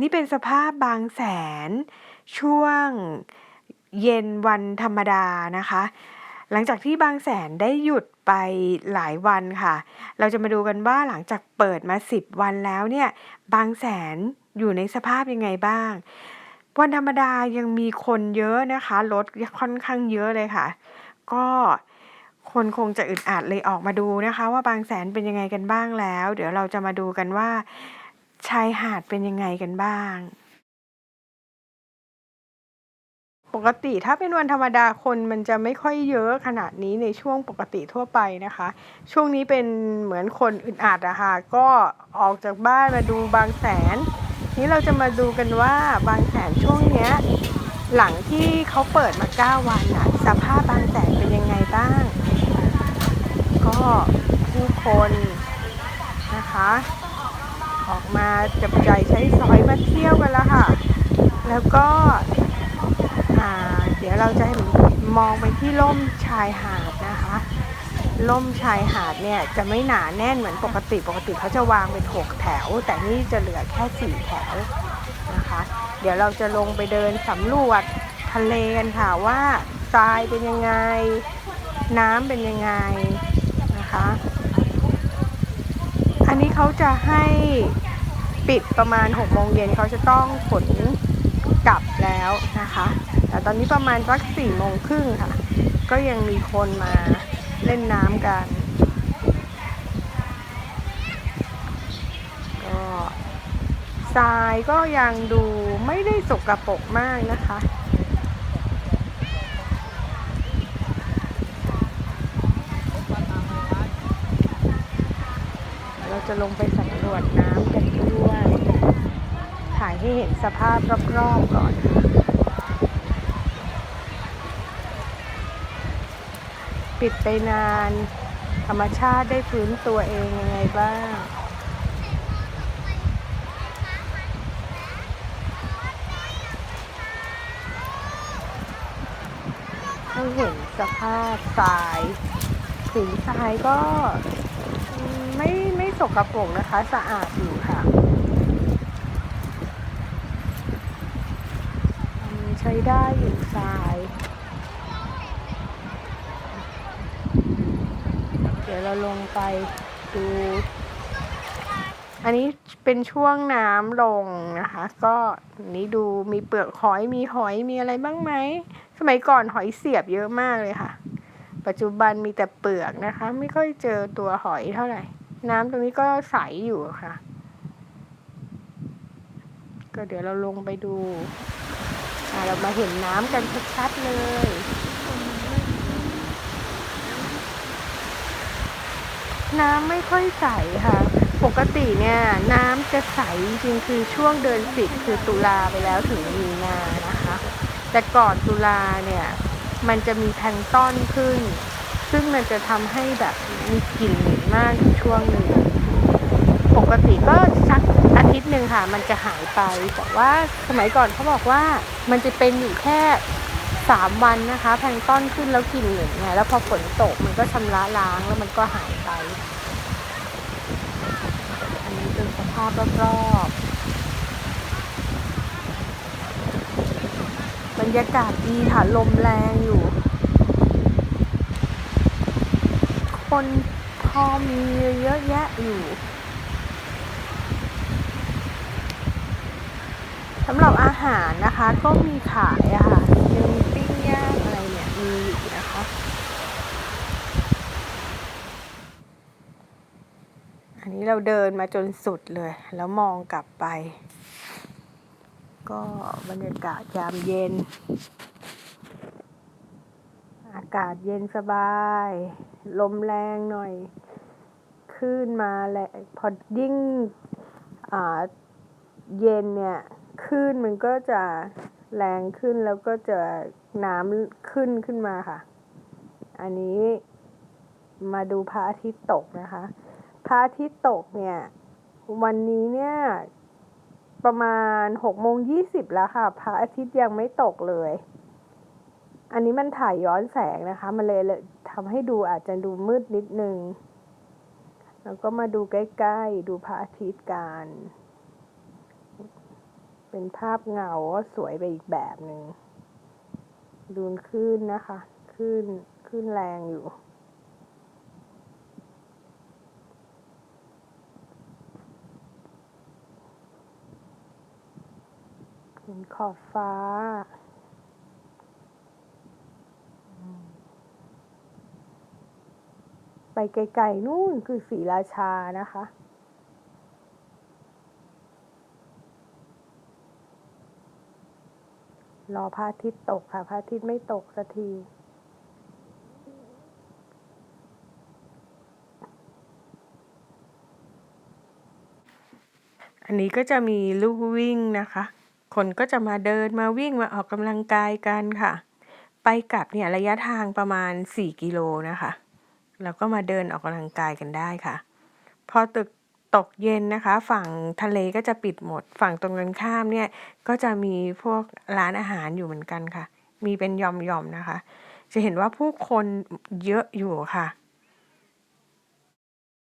นี่เป็นสภาพบางแสน ช่วงเย็นวันธรรมดานะคะ หลังจากที่บางแสนได้หยุดไปหลายวันค่ะ เราจะมาดูกันว่าหลังจากเปิดมา 10 วันแล้วเนี่ยบางแสนอยู่ในสภาพยังไงบ้าง วันธรรมดายังมีคนเยอะนะคะรถค่อนข้างเยอะเลยค่ะ ก็คนคงจะอึดอัดเลยออกมาดูนะคะ ว่าบางแสนเป็นยังไงกันบ้างแล้ว เดี๋ยวเราจะมาดูกันว่า ชายหาดเป็นยังไงกันบ้าง ปกติถ้าเป็นวันธรรมดาคนมันจะไม่ค่อยเยอะขนาดนี้ในช่วงปกติทั่วไปนะคะ ช่วงนี้เป็นเหมือนคนอึดอัดอะค่ะก็ออกจากบ้านมาดูบางแสน นี้เราจะมาดูกันว่าบางแสนช่วงเนี้ยหลังที่เขาเปิดมา 9 วันอะสภาพบางแสนเป็นยังไงบ้าง ก็ผู้คนนะคะ ออกมาจับใจใช้สอยมาเที่ยวกันแล้วค่ะ แล้วก็อ่าเดี๋ยวเราจะให้มองไปที่ล่มชายหาดนะคะ ล่มชายหาดเนี่ยจะไม่หนาแน่นเหมือนปกติปกติเขาจะวางเป็นหกแถว แต่นี่จะเหลือแค่สี่แถวนะคะ เดี๋ยวเราจะลงไปเดินสำรวจทะเลกันค่ะว่าทรายเป็นยังไง น้ำเป็นยังไงนะคะ อันนี้เขาจะให้ปิดประมาณ6โมงเย็นเขาจะต้องขนกลับแล้วนะคะ แต่ตอนนี้ประมาณสักสี่โมงครึ่งค่ะ ก็ยังมีคนมาเล่นน้ำกัน ก็ทรายก็ยังดูไม่ได้สกรปรกมากนะคะ เราจะลงไปสำรวจน้ำกันด้วย ถ่ายให้เห็นสภาพรอบๆก่อนปิดไปนาน ธรรมชาติได้ฟื้นตัวเองยังไงบ้างให้เห็นสภาพทราย สีทรายก็ไม่ไม่ สกปรกนะคะ สะอาดอยู่ค่ะอืมใช้ได้อยู่ทราย เดี๋ยวเราลงไปดู อันนี้เป็นช่วงน้ำลงนะคะ ก็นนี้ดูมีเปลือกหอยมีหอยมีอะไรบ้างไหม สมัยก่อนหอยเสียบเยอะมากเลยค่ะปัจจุบันมีแต่เปลือกนะคะ ไม่ค่อยเจอตัวหอยเท่าไหร่ น้ำตรงนี้ก็ใสอยู่ค่ะ ก็เดี๋ยวเราลงไปดูอะเรามาเห็นน้ำกันชัดๆเลยน้ำไม่ค่อยใสค่ะ ปกติเนี่ยน้ำจะใสจริงคือช่วงเดือนสิบคือตุลาไปแล้วถึงมีนานะคะ แต่ก่อนตุลาเนี่ย มันจะมีแพลงต้อนขึ้น ซึ่งมันจะทำให้แบบมีกลิ่นเมากช่วงหนึ่ง ปกติก็สักอาทิตย์หนึ่งค่ะ มันจะหายไป แต่ว่าสมัยก่อนเขาบอกว่ามันจะเป็นอยู่แค่สามวันนะคะ แพลงต้อนขึ้นแล้วกินเหม็นไงแล้วพอฝนตกมันก็ชำระล้างแล้วมันก็หายไป อันนี้เป็นสภาพรอบๆบรรยากาศดีค่ะลมแรงอยู่ คน อมีเยอะแยะอยู่สำหรับอาหารนะคะก็มีขายอะค่ะยังมีปิ้งย่างอะไรเนี่ยมีอยู่นะคะอันนี้เราเดินมาจนสุดเลย แล้วมองกลับไป ก็บรรยากาศยามเย็น อากาศเย็นสบาย ลมแรงหน่อย คลื่นมาแหละพอยิ่งเย็นเนี่ยคลื่นมันก็จะแรงขึ้นแล้วก็จะน้ำขึ้นขึ้นมาค่ะ อันนี้มาดูพระอาทิตย์ตกนะคะ พระอาทิตย์ตกเนี่ย วันนี้เนี่ยประมาณหกโมงยี่สิบแล้วค่ะ พระอาทิตย์ยังไม่ตกเลย อันนี้มันถ่ายย้อนแสงนะคะ มันเลยทำให้ดูอาจจะดูมืดนิดนึง แล้วก็มาดูใกล้ๆ ดูพระอาทิตย์กัน เป็นภาพเงาก็สวยไปอีกแบบหนึ่ง ดูนขึ้นนะคะ ขึ้น ขึ้นแรงอยู่ เห็นขอบฟ้าอืม ไปไกลๆนู่นคือศรีราชานะคะ รอพระอาทิตย์ตกค่ะพระอาทิตย์ไม่ตกสักทีอันนี้ก็จะมีลู่วิ่งนะคะ คนก็จะมาเดินมาวิ่งมาออกกำลังกายกันค่ะ ไปกลับเนี่ยระยะทางประมาณ 4 กิโลนะคะ แล้วก็มาเดินออกกำลังกายกันได้ค่ะ พอตึกตกเย็นนะคะ ฝั่งทะเลก็จะปิดหมด ฝั่งตรงกันข้ามเนี่ยก็จะมีพวกร้านอาหารอยู่เหมือนกันค่ะ มีเป็นยอมๆนะคะ จะเห็นว่าผู้คนเยอะอยู่ค่ะ